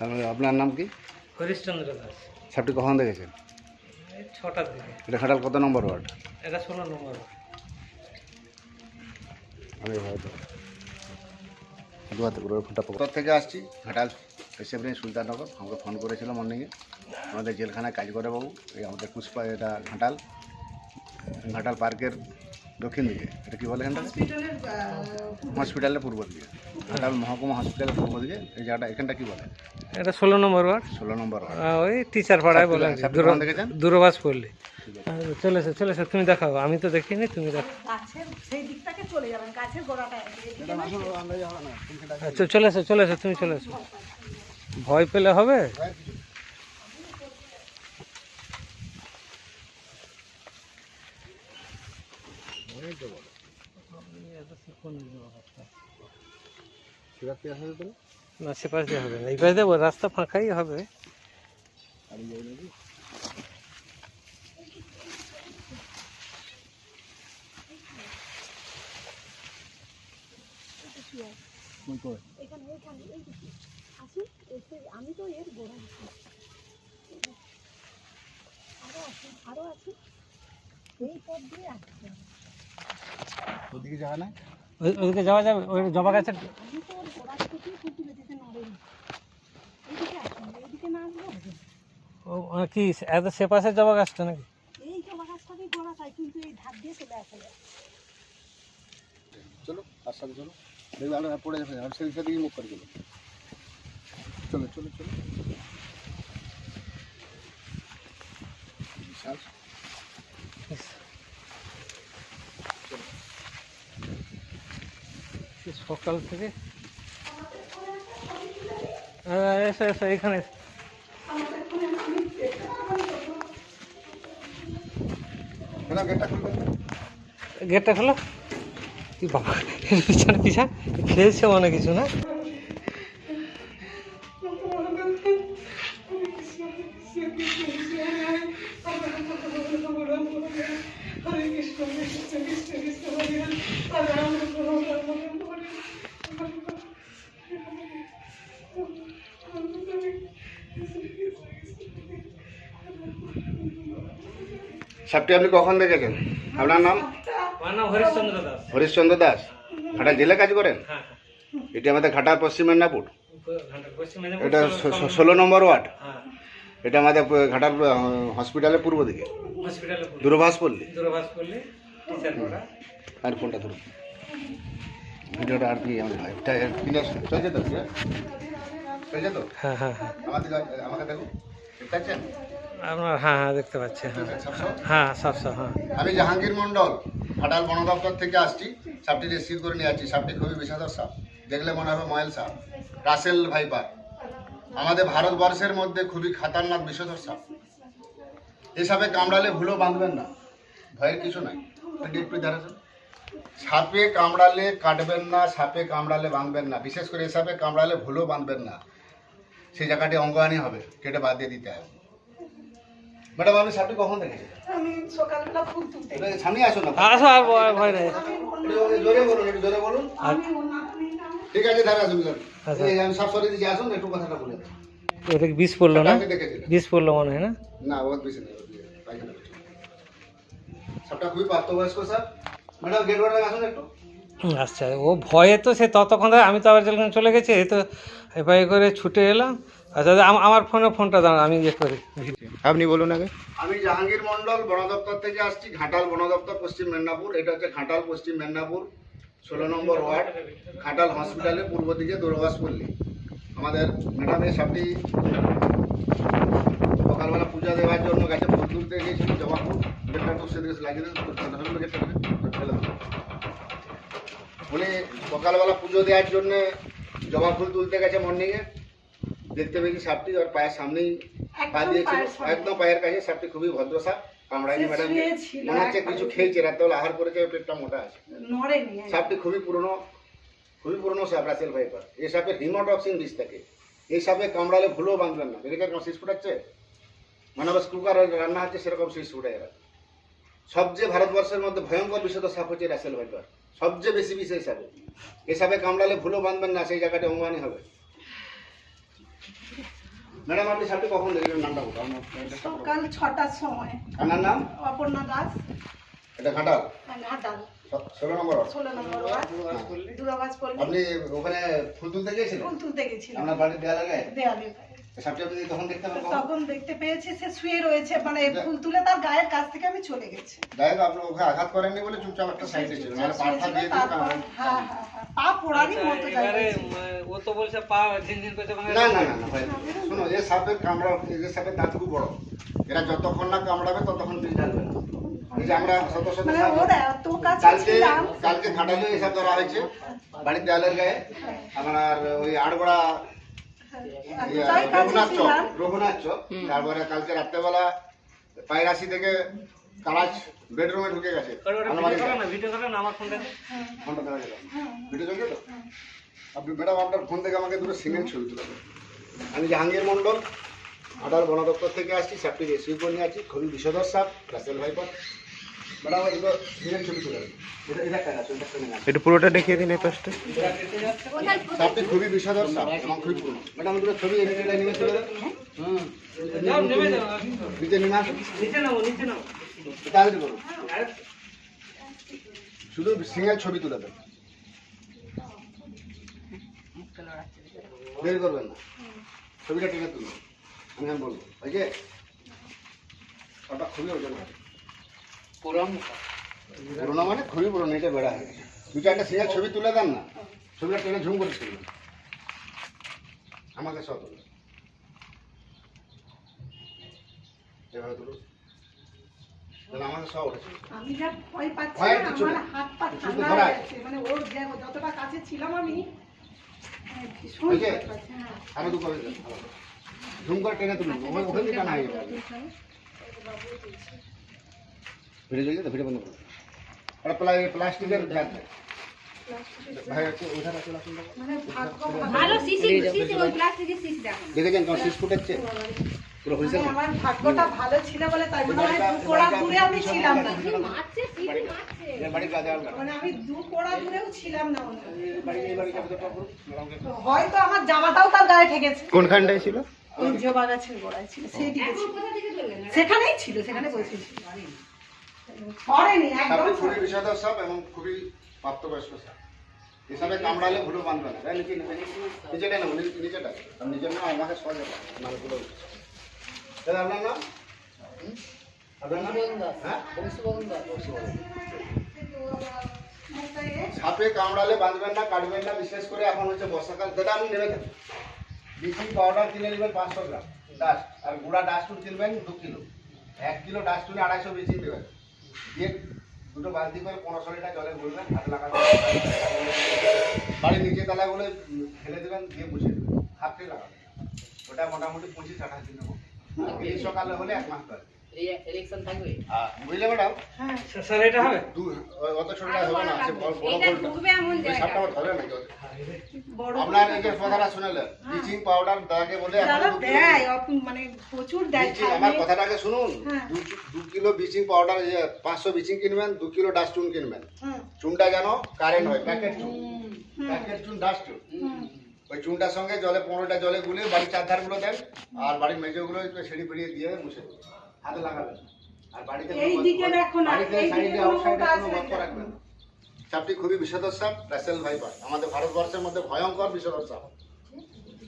তারপরে আপনার নাম কি? হরিশ্চন্দ্র দাস। সাপটি কখন দেখেছেন? ছটার দিকে। এটা খাটাল কত নম্বর ওয়ার্ড? এটা ষোলো নম্বর আমি হয়তো ফোনটা থেকে আসছি? ঘাটাল রিসেপ্টে সুলতাননগর। আমাকে ফোন করেছিল মর্নিংয়ে আমাদের জেলখানায় কাজ করে বাবু। এই আমাদের পুষ্পা এটা ঘাটাল ঘাটাল পার্কের দক্ষিণ দিকে। এটা কী বলে এখানটা? হসপিটালের পূর্ব দিকে। ঘাটাল মহকুমা হসপিটালের পূর্ব দিকে। এই জায়গাটা এখানটা কী বলে? এটা ষোলো নম্বর ওয়ার্ড। ষোলো নম্বর ওয়ার্ড। ওই টিচার পাড়ায় বলে। দেখেছেন দূরবাস পড়লে চলে এসো চলে এসো তুমি দেখাও। আমি তো দেখিনি তুমি দেখো গাছের সেই দিকটাকে চলে যাবেন গাছের গোড়াটা এদিকে না, আচ্ছা চলে এসো চলে এসো তুমি চলে এসো। ভয় পেলে হবে? না, সে পাশ হবে না। এই পাশ দিয়ে রাস্তা ফাঁকাই হবে। আমি তো এর গোড়া আরও আসুন এই পথ দিয়ে আসছে ওদিকে যাওয়া না ওই- ওইদিকে যাওয়া যাবে? ওই জবা গাছের কি, এত সে পাশে জবা গাছটা নাকি? চলে, তার সাথে চলো। দেখবে পড়ে যাবে, আর সেই করে চলো। চলো চলো চলো বিশাল সে সকাল থেকে। আহ, এসো এসো এখানে গেটটা খোলো। কি বাবা পিছনে পিছা খেয়েছে অনেক কিছু না? সাপটি আপনি কখন দেখেছেন? আপনার নাম? আমার নাম হরিশ্চন্দ্র দাস। হরিশ্চন্দ্র দাস। ঘাটাল জেলে কাজ করেন? হ্যাঁ এটি আমাদের ঘাটাল পশ্চিম মেদিনীপুর। হ্যাঁ এটা ষোলো- নম্বর ওয়ার্ড। হ্যাঁ। এটা আমাদের আহ, হসপিটালের পূর্ব দিকে। দূরভাষ পল্লী। আর ফোনটা ধরুন। ভিডিওটা আর কি আমাদের হয়। এটা চলছে তো? হ্যাঁ হ্যাঁ হ্যাঁ। আমাকে পাচ্ছেন আপনার হ্যাঁ হ্যাঁ দেখতে পাচ্ছি হ্যাঁ। হ্যাঁ সব সব হ্যাঁ। আমি জাহাঙ্গীর মন্ডল ঘাটাল বন দপ্তর থেকে আসছি। সাপটি রিসিভ করে নিয়ে আসছি সাপটি খুবই বিষাদর সাপ। দেখলে মনে হবে ময়েল সাপ। Russell viper. আমাদের ভারতবর্ষের মধ্যে খুবই খাতারনাক বিষধর সাপ। এই সাপে কামড়ালে ভুলো বাঁধবেন না। ভয়ের কিছু নাই। একটু একটু দাঁড়াচ্ছেন সাপে কামড়ালে কাটবেন না সাপে কামড়ালে বাঁধবেন না। বিশেষ করে এই সাপে কামড়ালে ভুলো বাঁধবেন না। সেই জায়গাটি অঙ্গহানি হবে। কেটে বাদ দিয়ে দিতে হবে ম্যাডাম আপনি সাপটি কখন দেখেছেন আমি সকালবেলা ফুল তুলতে সামনে আসুন না। আসো আর ভয় ভয় নেই। জোরে বলুন একটু জোরে বলুন। আর ঠিক আছে ধারে আসুন আচ্ছা। এই আমি সব সরিয়ে দিচ্ছি আসুন একটু কথাটা বলে। ওটা বিষ পড়ল না? বিষ পড়ল মনে হয় না? না ও বেশি নেই। সবটা খুবই প্রাপ্তবয়স্ক স্যার ম্যাডাম গেট ওয়ার্ডে আসুন একটু। আচ্ছা ও ভয়ে তো সে ততক্ষণ ধরে আমি তো আবার চলে গেছি এই তো এফআই করে ছুটে এলাম। আচ্ছা আম- আমার ফোনে ফোনটা দাঁড়া আমি ইয়ে করি। আপনি বলুন আগে। আমি জাহাঙ্গীর মন্ডল বন দপ্তর থেকে আসছি ঘাটাল বন দপ্তর পশ্চিম মেদিনীপুর। এটা হচ্ছে ঘাটাল পশ্চিম মেদিনীপুর ষোলো নম্বর ওয়ার্ড ঘাটাল হসপিটালের পূর্ব দিকে দূরবাস পল্লী। আমাদের ম্যাডাম এই সাপটি সকালবেলা পূজা দেওয়ার জন্য গাছে ফুল তুলতে গিয়েছিল জবা ফুল গেটটা লাগিয়ে ফেলে দেবো বলে সকালবেলা পুজো দেওয়ার জন্য জবা ফুল তুলতে গেছে মর্নিংয়ে দেখতে পেয়েছি সাপটি ওর পায়ের সামনেই পা দিয়েছিল। একদম পায়ের কাছে সাপটি খুবই ভদ্র সাপ কামড়াইনি সে ম্যাডাম মনে হচ্ছে কিছু খেয়েছে রাত্রেবেলা আহার করেছে পেটটা মোটা আছে। সাপটি খুবই পুরনো খুবই পুরনো সাপ রাসেল ভাইপার এই সাপের হিমোটক্সিন বিষ থাকে। এই সাপে কামড়ালে ভুলেও বাঁধবেন না। শীষ ফুটাচ্ছে? মানে কুকার রান্না হচ্ছে সেরকম শীষ ফুটায় এরা। সবচেয়ে ভারতবর্ষের মধ্যে ভয়ঙ্কর বিষয় সাপ হচ্ছে রাসেল ভাইপার সবচেয়ে বেশি বিষ এই সাপে। এই সাপে কামড়ালে ভুলেও বাঁধবেন না সেই জায়গাটা অঙ্গানি হবে। ম্যাডাম আপনি কখন দেখলেন নামটা বলুন। সকাল ছটার সময়। আপনার নাম? অপর্ণা দাস। এটা ঘাটাল? ঘাটাল। স- ষোলো নম্বর। ষোলো নম্বর ওয়ার্ড। দুরাবাজ পল্লী? আপনি ওখানে ফুল তুলতে গিয়েছিলেন? ফুল তুলতে গেছিলাম। আপনার বাড়ির দেওয়া লাগায় দেয়ালে তখন দেখতে তখন দেখতে পেয়েছি সে শুয়ে রয়েছে। মানে ফুল তুলে তার গায়ের কাছ থেকে আমি চলে গেছি। আপনি ওকে আঘাত করেননি বলে চুপচাপ একটা সাইডে ছিল। নাহলে পাঠা দিয়ে হ্যাঁ হ্যাঁ হ্যাঁ। পা পোড়ারই আচ্ছা, মতো এবারে ও তো বলছে পা ঝিনঝিন করছে মানে না না না ভাই শোনো এই সাপের কামড়া এই সাপের দাঁত খুব বড়। এরা যতক্ষণ না কামড়াবে ততক্ষণ বিষ ঢালবে না। এই যে আমরা শত শত মানে কালকে কালকে খাটালে এসব ধরা হয়েছে বাড়ির দেয়ালের গায়ে। আমার ওই আড়গোড়া ইয়ে, রঘুনাথ চক রঘুনাথ চক। তারপরে কালকে রাত্রেবেলা পায়রাশি থেকে বেডরুমে ঢুকে গেছে। ভিডিও আমার ফোনটা। ফোনটা দেখা গেল। ভিডিও চলছে তো? আপনি ম্যাডাম আপনার ফোন থেকে আমাকে দুটো সিমেন্ট ছবি তুলে আমি জাহাঙ্গীর মণ্ডল আটার বন দপ্তর থেকে আসছি সাপটি রেসিভ করে নিয়ে আছি খুবই বিষধর সাপ রাসেল ভাইপার ম্যাডাম সিমেন্ট ছবি তুলে দেন। এটা পুরোটা দেখিয়ে এই পাশটা। সাপটি খুবই বিষধর সাপ এবং খুবই পুরনো। ম্যাডাম দুটো ছবি এনে নিয়ে তুলে দেন হুম। যাও, নেমে নিচে নিয়ে আসুন। নিচে নাও নিচে নাও করুন শুধু সিঙ্গেল ছবি তুলে দেন। বের করবেন না। ছবিটা টেনে তুলুন। আমি আমি বলব ওই যে? ওটা খুবই ওজন আছে। পুরোনো মানে খুবই পুরোনো এটা বেড়া হয়ে গেছে। দু চারটা সিঙ্গেল ছবি তুলে দেন না ছবিটা টেনে ঝুম করে তুলবেন আমাকে সব তুলুন এভাবে তুলুন। তাহলে আমাদের সব উঠেছে। আমি যা ভয় পাচ্ছি কিছু আমার হাত পা ঠান্ডা হয়ে গেছে মানে ওর যতটা কাছে ছিলাম আমি মানে ভীষণ ভয় পাচ্ছি, হ্যাঁ। আরও দু কবে ঝুম করে। টেনে তুলুন ওখানে ওখানে দিকে টানা হয়ে যাবে ভিডিও চলছে তো ভিডিও বন্ধ করুন আর প্লা- প্লাস্টিকের ব্যাগ। মানে ভাগ্য ভালো। ভালো সিসি সিসি ওই প্লাস্টিকের সিসি দেখো। দেখেছেন কেমন সিস ফুটেছে? পুরো হয়েছে? মানে আমার ভাগ্যটা ভালো ছিল বলে তাই মনে হয় দু কোড়া দূরে আমি ছিলাম না। মারছে সিসি মারছে। বাড়ির কাজে মানে আমি দু কোড়া দূরেও ছিলাম না মনে বাড়ি বাড়ি কাজে তো করুন ম্যাডামকে তো হয়তো আমার জামাটাও তার গায়ে ঠেকেছে। কোনখানটায় ছিল? ওই জবা গোড়ায় ছিল সেই দিকে ছিল। কোথা থেকে চললেন সেখানেই ছিল সেখানে বসেছিল। পড়েনি একদম খুবই এবং প্রাপ্তবয়স্ক এসবে কামড়ালে ভুলো বাঁধবে না। নিচে নিচে নিচেটা নিচে- আমাকে সহজে দাদা আপনার নাম? আপনার নাম? হ্যাঁ? সাপে কামড়ালে বাঁধবেন না কাটবেন না বিশেষ করে এখন হচ্ছে বর্ষাকাল। দাদা আপনি নেবে ব্লিচিং পাউডার কিনে নেবেন পাঁচশো গ্রাম। ডাস্ট আর গুঁড়া ডাস্টুন কিনবেন দু কিলো। এক কিলো ডাস্টুনে আড়াইশো ব্লিচিং দেবেন দিয়ে দুটো বালতি করে পনেরোশো লিটার জলে গুলবেন হাত লাগাবেন বাড়ির নিচে তলাগুলো ফেলে দেবেন দিয়ে মুছে দেবেন। হাতে লাগাবেন। ওটা মোটামুটি পঁচিশ আঠাশ দিনের মতো। সকালে হলে এক মাস ধরে। ইলেকশন থাকবে? বুঝলে ম্যাডাম? হ্যাঁ স্যার এটা হবে? অত ছোটটা হবে না সে বড় বড় সাপটা ধরে নাকি আপনার এই যে কথাটা শুনেলেন ব্লিচিং পাউডার দাগে বলে দেয় মানে প্রচুর দেয় আমার কথাটাকে শুনুন। হ্যাঁ। দু কিলো ব্লিচিং পাউডার পাঁচশো ব্লিচিং কিনবেন দু কিলো ডাস্ট চুন কিনবেন চুনটা যেন কারেন্ট হয় প্যাকেট চুন। প্যাকেট চুন ডাস্ট চুন হুম। ওই চুনটার সঙ্গে জলে পনেরোটা জলে গুলে বাড়ির চারধারগুলো দেন আর বাড়ির একটু সিঁড়ি ফিরিয়ে দিয়ে মুছে। হাতে লাগাবেন। আর বাড়িতে বাড়িতে সাইডে কোনো আউটসাইডে কোনো আছে গর্ত রাখবেন। সাপটি খুবই বিষধর সাপ রাসেল ভাইপার আমাদের ভারতবর্ষের মধ্যে ভয়ঙ্কর বিষধর সাপ।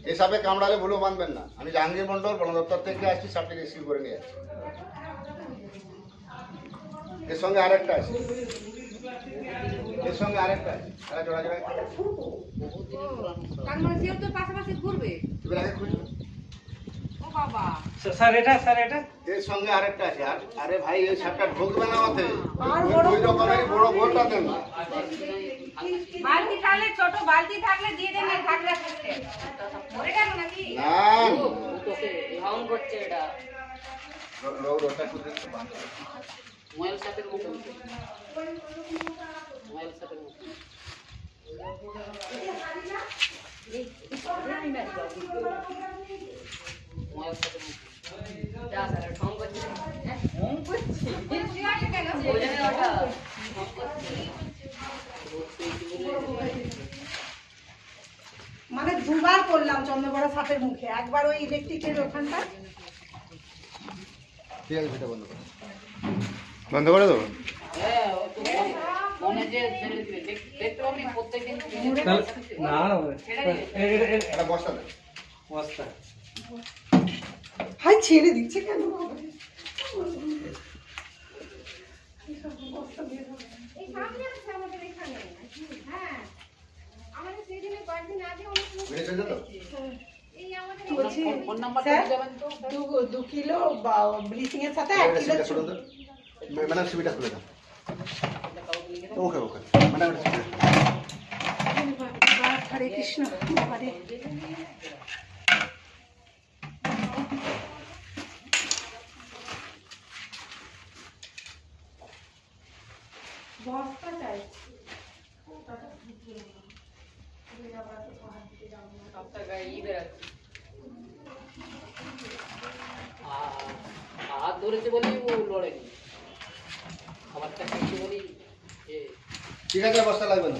এই সাপে কামড়ালে ভুলো বাঁধবেন না। আমি জাহাঙ্গীর মন্ডল বন দপ্তর থেকে আসছি সাপটি রিসিভ করে নিয়ে যাচ্ছি। এর সঙ্গে আরেকটা আছে। এর সঙ্গে আরেকটা আছে তারা জোড়া জোড়া তার মানে সেও তো পাশাপাশি ঘুরবে। এবার আগে খুঁজবে ও বাবা। স্যার এটা স্যার এটা? এর সঙ্গে আরেকটা আছে। আর আরে ভাই এই সাপটা ঢুকবে না আর ওই- বড় রকমের বড় গোলটা দেন বালতি থাকলে ছোট বালতি থাকলে দিয়ে দেন না থাকলে থাকলে মরে গেল নাকি? না। তোকে হাউন করছে এটা। র- র- রোটা খুঁজে বাঁধো। মোবাইল সাথের মতো মোবাইল ঠং করছে মানে দুবার করলাম চন্দ্রবড়া সাপের মুখে। একবার ওই ইলেকট্রিকের ওখানটা ঠিক আছে সেটা বন্ধ করো। বন্ধ করে দেবো? হ্যাঁ হাই ছেড়ে দিচ্ছে কেন? এই সামনে আছে আমাদের এখানে হ্যাঁ আমাদের সেদিনে কয়েকদিন আগে অনুষ্ঠান মেরে চলছে তো এই আমাদের বলছি ফোন নাম্বারটা স্যার দিয়ে যাবেন তো। দু দু কিলো ব্লিচিং এর সাথে এক কিলো খুলে দেন ম্যাডাম সিবিটা খুলে দেন ওকে ওকে। ম্যাডাম হরে কৃষ্ণ হরে। বস্তা চাই আপনার গায়ে ই বেরাচ্ছে হাত ধরেছে বলেই ও লড়েনি খাবারটা খেয়েছে বলেই এ ঠিক আছে বস্তা লাগবে না?